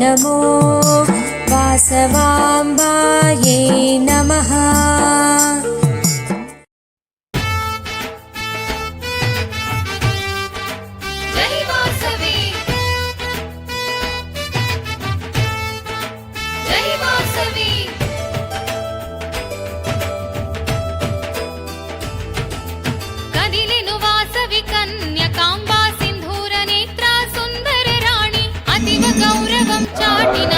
नमो वासवाम्बायै नमः। కన్యకాంబా సింధూర నేత్ర సుందర రాణి ನಾಡಿನ